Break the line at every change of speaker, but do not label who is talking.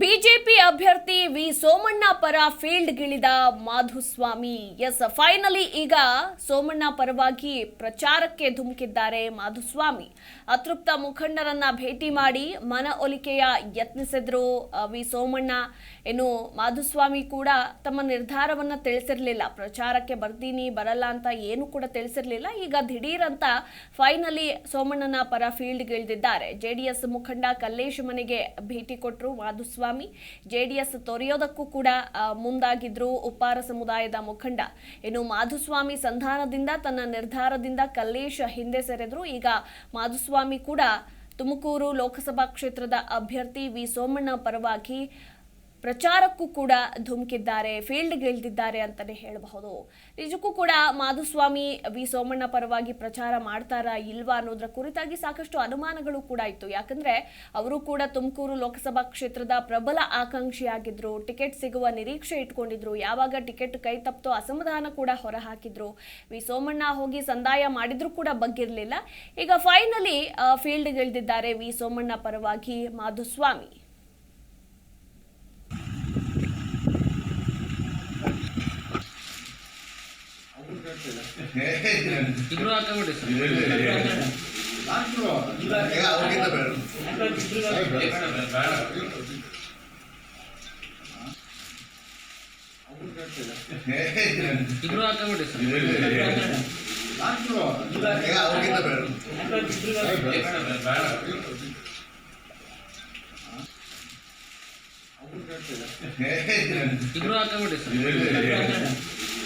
BJP ಅಭ್ಯರ್ಥಿ V Somanna ಪರ ಫೀಲ್ಡ್ಗಿಳಿದ Madhuswamy. S finally ಈಗ ಸೋಮಣ್ಣ ಪರವಾಗಿ ಪ್ರಚಾರಕ್ಕೆ ಧುಮುಕಿದ್ದಾರೆ ಮಾಧುಸ್ವಾಮಿ. ಅತೃಪ್ತ ಮುಖಂಡರನ್ನ ಭೇಟಿ ಮಾಡಿ ಮನ ಒಲಿಕೆಯ ಯತ್ನಿಸಿದ್ರು ವಿ ಸೋಮಣ್ಣ. ಏನು ಮಾಧುಸ್ವಾಮಿ ಕೂಡ ತಮ್ಮ ನಿರ್ಧಾರವನ್ನ ತಿಳಿಸಿರ್ಲಿಲ್ಲ. ಪ್ರಚಾರಕ್ಕೆ ಬರ್ತೀನಿ, ಬರಲ್ಲ ಅಂತ ಏನು ಕೂಡ ತಿಳಿಸಿರ್ಲಿಲ್ಲ. ಈಗ ದಿಢೀರ್ ಅಂತ ಫೈನಲಿ ಸೋಮಣ್ಣನ ಪರ ಫೀಲ್ಡ್ಗಿಳಿದಿದ್ದಾರೆ. ಜೆಡಿಎಸ್ ಮುಖಂಡ ಕಲ್ಲೇಶ್ ಮನೆಗೆ ಭೇಟಿ ಕೊಟ್ಟರು ಮಾಧುಸ್ವಾಮಿ. ಜೆಡಿಎಸ್ ತೊರೆಯೋದಕ್ಕೂ ಕೂಡ ಮುಂದಾಗಿದ್ರು ಉಪ್ಪಾರ ಸಮುದಾಯದ ಮುಖಂಡ. ಇನ್ನು ಮಾಧುಸ್ವಾಮಿ ಸಂಧಾನದಿಂದ ತನ್ನ ನಿರ್ಧಾರದಿಂದ ಕಲ್ಲೇಶ ಹಿಂದೆ ಸೆರೆದ್ರು. ಈಗ ಮಾಧುಸ್ವಾಮಿ ಕೂಡ ತುಮಕೂರು ಲೋಕಸಭಾ ಕ್ಷೇತ್ರದ ಅಭ್ಯರ್ಥಿ ವಿ ಸೋಮಣ್ಣ ಪರವಾಗಿ ಪ್ರಚಾರಕ್ಕೂ ಕೂಡ ಧುಮುಕಿದ್ದಾರೆ ಫೀಲ್ಡ್ಗಿಳಿದಿದ್ದಾರೆ ಅಂತಲೇ ಹೇಳಬಹುದು. ನಿಜಕ್ಕೂ ಕೂಡ ಮಾಧುಸ್ವಾಮಿ ವಿ. ಸೋಮಣ್ಣ ಪರವಾಗಿ ಪ್ರಚಾರ ಮಾಡ್ತಾರಾ ಇಲ್ವಾ ಅನ್ನೋದ್ರ ಕುರಿತಾಗಿ ಸಾಕಷ್ಟು ಅನುಮಾನಗಳು ಕೂಡ ಇತ್ತು. ಯಾಕಂದ್ರೆ ಅವರು ಕೂಡ ತುಮಕೂರು ಲೋಕಸಭಾ ಕ್ಷೇತ್ರದ ಪ್ರಬಲ ಆಕಾಂಕ್ಷಿಯಾಗಿದ್ರು, ಟಿಕೆಟ್ ಸಿಗುವ ನಿರೀಕ್ಷೆ ಇಟ್ಕೊಂಡಿದ್ರು, ಯಾವಾಗ ಟಿಕೆಟ್ ಕೈ ತಪ್ತೋ ಅಸಮಾಧಾನ ಕೂಡ ಹೊರಹಾಕಿದ್ರು ವಿ. ಸೋಮಣ್ಣ ಹೋಗಿ ಸಂದಾಯ ಮಾಡಿದ್ರು ಕೂಡ ಬಗ್ಗಿರ್ಲಿಲ್ಲ. ಈಗ ಫೈನಲಿ ಫೀಲ್ಡ್ಗಿಳಿದಿದ್ದಾರೆ ವಿ. ಸೋಮಣ್ಣ ಪರವಾಗಿ ಮಾಧುಸ್ವಾಮಿ.
ಇಬ್ರು ಹಾಕೊಂಬಿಡಿ ಸರ್
ಅವ್ರಿಗಿಂತ ಬೇಡ
ಇಬ್ರು ಹಾಕೊಂಬಿಡಿ ಸರ್
ಅವ್ರಿಗಿಂತ ಬೇಡ
ಇಬ್ರು ಹಾಕೊಂಬಿಡಿ ಸರ್
ಅವ್ರಿಗಿಂತ ಬೇಡ